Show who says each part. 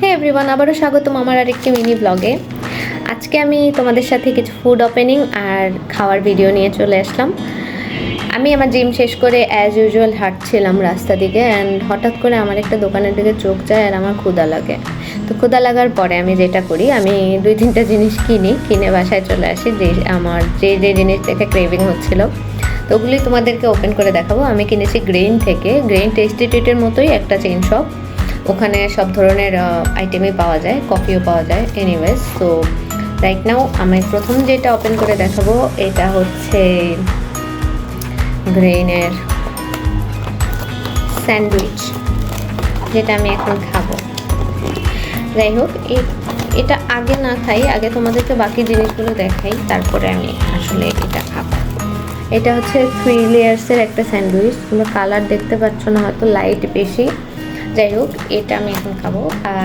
Speaker 1: হ্যাঁ এভরিওয়ান আবারও স্বাগতম আমার আরেকটি মিনি ব্লগে আজকে আমি তোমাদের সাথে কিছু ফুড ওপেনিং আর খাওয়ার ভিডিও নিয়ে চলে আসলাম। আমি আমার জিম শেষ করে অ্যাজ ইউজুয়াল হাঁটছিলাম রাস্তা দিকে অ্যান্ড হঠাৎ করে আমার একটা দোকানের দিকে চোখ যায় আর আমার ক্ষুদা লাগে। তো ক্ষুদা লাগার পরে আমি যেটা করি, আমি দুই তিনটা জিনিস কিনি, কিনে বাসায় চলে আসি। যে আমার যে যে জিনিস থেকে ক্রেভিং হচ্ছিল, তো ওগুলি তোমাদেরকে ওপেন করে দেখাবো। আমি কিনেছি গ্রেইন থেকে। গ্রেইন টেস্টি ট্রিটের মতোই একটা চেইন শপ ওখানে সব ধরনের আইটেমই পাওয়া যায় কফিও পাওয়া যায় এনিওয়েজ তো রাইট নাও আমি প্রথম যেটা ওপেন করে দেখাবো, এটা হচ্ছে গ্রেইনের স্যান্ডউইচ যেটা আমি এখন খাব। যাই হোক এটা আগে না খাই, আগে তোমাদেরকে বাকি জিনিসগুলো দেখাই, তারপরে আমি আসলে এটা খাব। এটা হচ্ছে থ্রি লেয়ার্সের একটা স্যান্ডউইচ তোমরা কালার দেখতে পাচ্ছ না, হয়তো লাইট বেশি। যাই হোক এটা আমি এখন খাব। আর